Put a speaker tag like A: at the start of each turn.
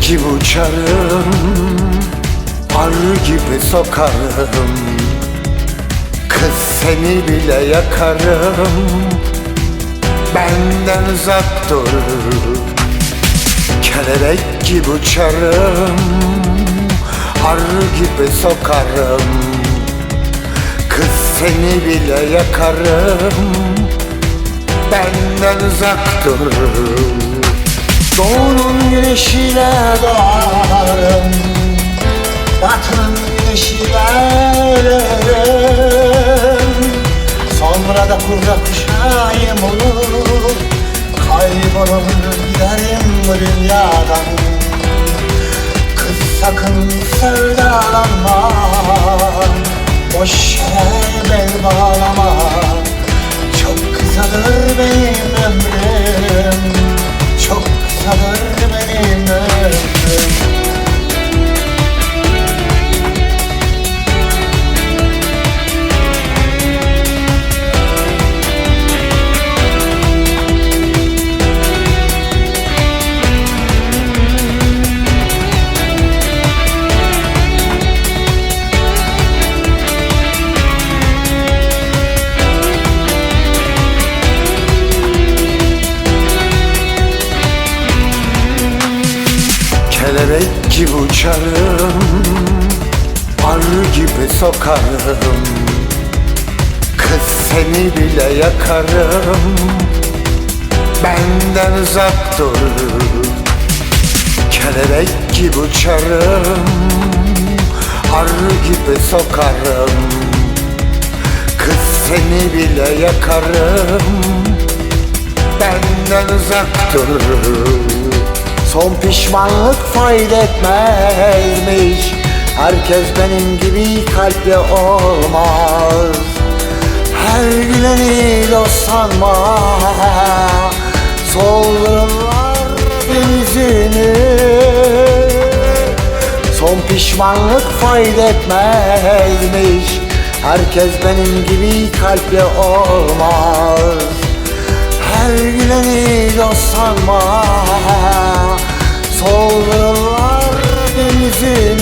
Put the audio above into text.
A: gibi uçarım Arı gibi sokarım. Kız seni bile yakarım Benden uzak dur Kelebek gibi uçarım Arı gibi sokarım. Kız seni bile yakarım Benden uzak dur Doğunun güneşiyle doğarım Batının güneşiyle ölürüm Sonra da kurda kuşayım olur Kaybolur giderim bu dünyadan. Kız sakın sevdalanma Boş yere bel bağlama gibi uçarım Arı gibi sokarım. Kız seni bile yakarım Benden uzak dur Kelebek gibi uçarım Arı gibi sokarım. Kız seni bile yakarım Benden uzak dur Son pişmanlık fayda etmezmiş. Herkes benim gibi kalpli olmaz. Her güleni dost sanma. Soldururlar denizini. Son pişmanlık fayda etmezmiş. Herkes benim gibi kalpli olmaz. Her güleni dost sanma Kollar denizi